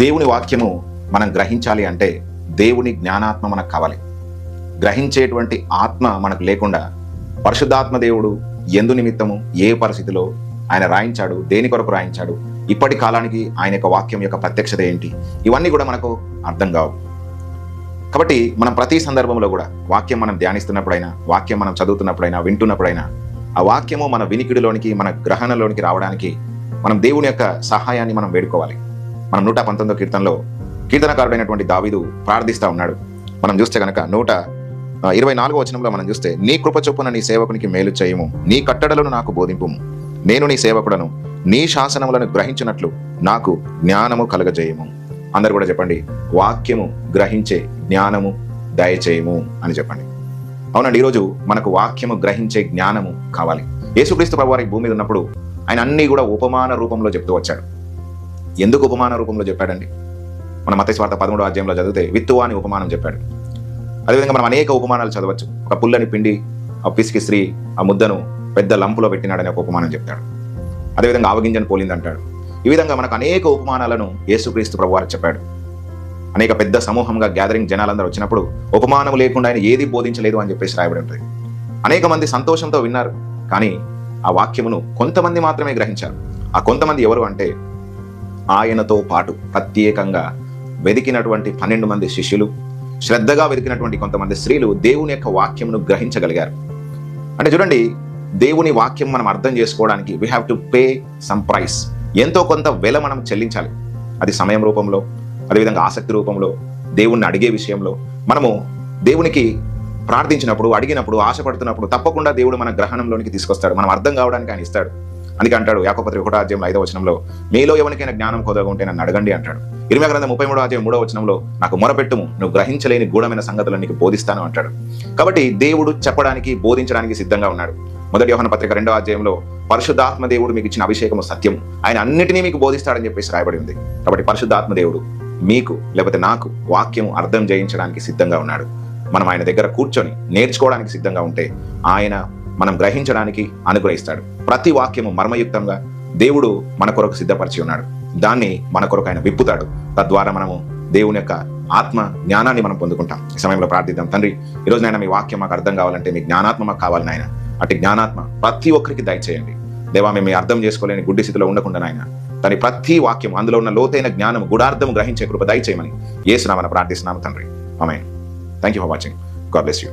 దేవుని వాక్యము మనం గ్రహించాలి అంటే దేవుని జ్ఞానాత్మ మనకు కావాలి. గ్రహించేటువంటి ఆత్మ మనకు లేకుండా పరిశుద్ధాత్మ దేవుడు ఎందు నిమిత్తము ఏ పరిస్థితిలో ఆయన రాయించాడు దేని కొరకు రాయించాడు ఇప్పటి కాలానికి ఆయన యొక్క వాక్యం యొక్క ప్రత్యక్షత ఏంటి? ఇవన్నీ కూడా మనకు అర్థం కావు. కాబట్టి మనం ప్రతి సందర్భంలో కూడా వాక్యం మనం ధ్యానిస్తున్నప్పుడైనా వాక్యం మనం చదువుతున్నప్పుడైనా వింటున్నప్పుడైనా ఆ వాక్యము మన వినికిడిలోనికి మన గ్రహణలోనికి రావడానికి మనం దేవుని యొక్క సహాయాన్ని మనం వేడుకోవాలి. మనం నూట పంతొమ్మిదో కీర్తనలో కీర్తనకారుడైనటువంటి దావీదు ప్రార్థిస్తా ఉన్నాడు. మనం చూస్తే కనుక నూట ఇరవై నాలుగో వచనంలో మనం చూస్తే నీ కృప చొప్పున నీ సేవకునికి మేలు చేయము. నీ కట్టడలను నాకు బోధింపు నేను నీ సేవకుడను. నీ శాసనములను గ్రహించినట్లు నాకు జ్ఞానము కలగజేయము. అందరు కూడా చెప్పండి వాక్యము గ్రహించే జ్ఞానము దయచేయము అని చెప్పండి. అవునండి ఈరోజు మనకు వాక్యము గ్రహించే జ్ఞానము కావాలి. యేసుక్రీస్తు ప్రభు వారి భూమి మీద ఉన్నప్పుడు ఆయన అన్ని కూడా ఉపమాన రూపంలో చెప్తూ వచ్చాడు. ఎందుకు ఉపమాన రూపంలో చెప్పాడండి? మన మత స్వార్థ పదమూడో అధ్యాయంలో చదివితే విత్తువా అని ఉపమానం చెప్పాడు. అదేవిధంగా మనం అనేక ఉపమానాలు చదవచ్చు. ఒక పుల్లని పిండి ఆ పిసికి స్త్రీ ఆ ముద్దను పెద్ద లంపులో పెట్టినాడని ఒక ఉపమానం చెప్తాడు. అదేవిధంగా ఆవగింజను పోలిందంటాడు. ఈ విధంగా మనకు అనేక ఉపమానాలను యేసుక్రీస్తు ప్రభువారు చెప్పాడు. అనేక పెద్ద సమూహంగా గ్యాదరింగ్ జనాలందరూ వచ్చినప్పుడు ఉపమానం లేకుండా ఆయన ఏది బోధించలేదు అని చెప్పేసి రాయబడి ఉంటుంది. అనేక మంది సంతోషంతో విన్నారు. కానీ ఆ వాక్యమును కొంతమంది మాత్రమే గ్రహించారు. ఆ కొంతమంది ఎవరు అంటే ఆయనతో పాటు ప్రత్యేకంగా వెతికినటువంటి పన్నెండు మంది శిష్యులు శ్రద్ధగా వెతికినటువంటి కొంతమంది స్త్రీలు దేవుని యొక్క వాక్యమును గ్రహించగలిగారు. అంటే చూడండి దేవుని వాక్యం మనం అర్థం చేసుకోవడానికి we have to pay some price ఎంతో కొంత వెల మనం చెల్లించాలి. అది సమయం రూపంలో అదేవిధంగా ఆసక్తి రూపంలో దేవుణ్ణి అడిగే విషయంలో. మనము దేవునికి ప్రార్థించినప్పుడు అడిగినప్పుడు ఆశపడుతున్నప్పుడు తప్పకుండా దేవుడు మన గ్రహణంలోనికి తీసుకొస్తాడు. మనం అర్థం కావడానికి ఆయన ఇస్తాడు. అందుకే అంటాడు యాకోపత్రి ఒకటో అధ్యాయం ఐదో వచనంలో మీలో ఎవరికైనా జ్ఞానం కొదగా ఉంటే నన్ను అడగండి అంటాడు. ఇరవై గ్రంథం ముప్పై మూడో అధ్యాయం మూడో వచనంలో నాకు మొరపెట్టుము నువ్వు గ్రహించలేని గూఢమైన సంగతులను నీకు బోధిస్తాను అంటాడు. కాబట్టి దేవుడు చెప్పడానికి బోధించడానికి సిద్ధంగా ఉన్నాడు. మొదటి యోహన పత్రిక రెండో అధ్యాయంలో పరిశుద్ధాత్మ దేవుడు మీకు ఇచ్చిన అభిషేకము సత్యం ఆయన అన్నిటినీ మీకు బోధిస్తాడని చెప్పేసి రాయబడి ఉంది. కాబట్టి పరిశుద్ధాత్మ దేవుడు మీకు లేకపోతే నాకు వాక్యం అర్థం చేయించడానికి సిద్ధంగా ఉన్నాడు. మనం ఆయన దగ్గర కూర్చొని నేర్చుకోవడానికి సిద్ధంగా ఉంటే ఆయన మనం గ్రహించడానికి అనుగ్రహిస్తాడు. ప్రతి వాక్యము మర్మయుక్తంగా దేవుడు మన కొరకు సిద్ధపరిచి ఉన్నాడు. దాన్ని మన కొరకు ఆయన విప్పుతాడు. తద్వారా మనము దేవుని యొక్క ఆత్మ జ్ఞానాన్ని మనం పొందుకుంటాం. ఈ సమయంలో ప్రార్థిద్దాం. తండ్రి ఈరోజు నాయన మీ వాక్యం మాకు అర్థం కావాలంటే మీ జ్ఞానాత్మ మాకు కావాలి నాయన. అటు జ్ఞానాత్మ ప్రతి ఒక్కరికి దయచేయండి. దేవా మేము అర్థం చేసుకోలేని గుడ్డి స్థితిలో ఉండకుండా నాయన. తన ప్రతి వాక్యం అందులో ఉన్న లోతైన జ్ఞానం గుడార్థం గ్రహించే కృప దయచేయమని ఏసునామని ప్రార్థిస్తున్నాము తండ్రి. ఆమె thank you for watching God bless you